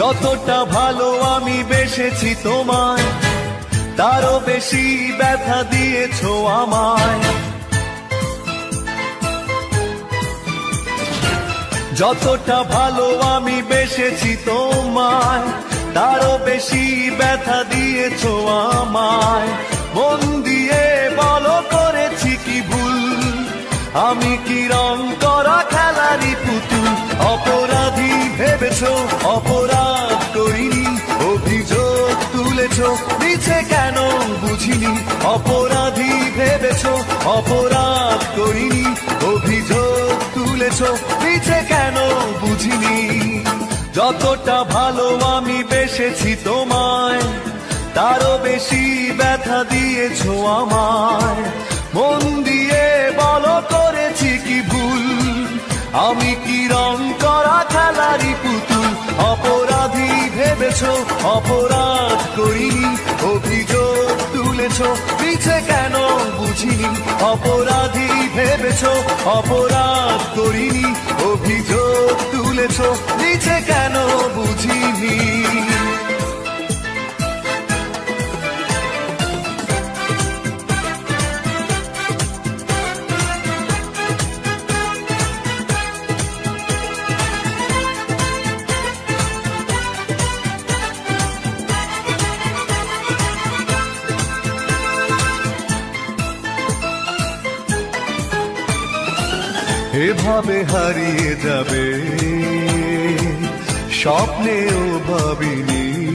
যতটা ভালো আমি বেসেছি তোমায়, তারও বেশি ব্যথা দিয়েছ আমায়। যতটা ভালো আমি বেসেছি তোমায়, তারও বেশি ব্যথা দিয়েছ আমায়। মন দিয়ে বলো, করেছি কি ভুল? আমি কি রং করা খেলারি পুতুল? অপরাধী ভেবেছো, অপরাধ তুলেছো নিচে কেন বুঝিনি? অপরাধী ভেবেছ, অপরাধ করিনি। অভিযোগ তুলেছ নিচে কেন বুঝিনি? যতটা ভালো আমি বেসেছি তোমায়, তারও বেশি ব্যথা দিয়েছ আমায়। মন অপরাধ করিনি অভিযোগ তুলেছো পিছে কেন বুঝিনি অপরাধী ভেবেছো অপরাধ করিনি অভিযোগ তুলেছো এভাবে হারিয়ে যাবে। স্বপ্নেও ভাবিনি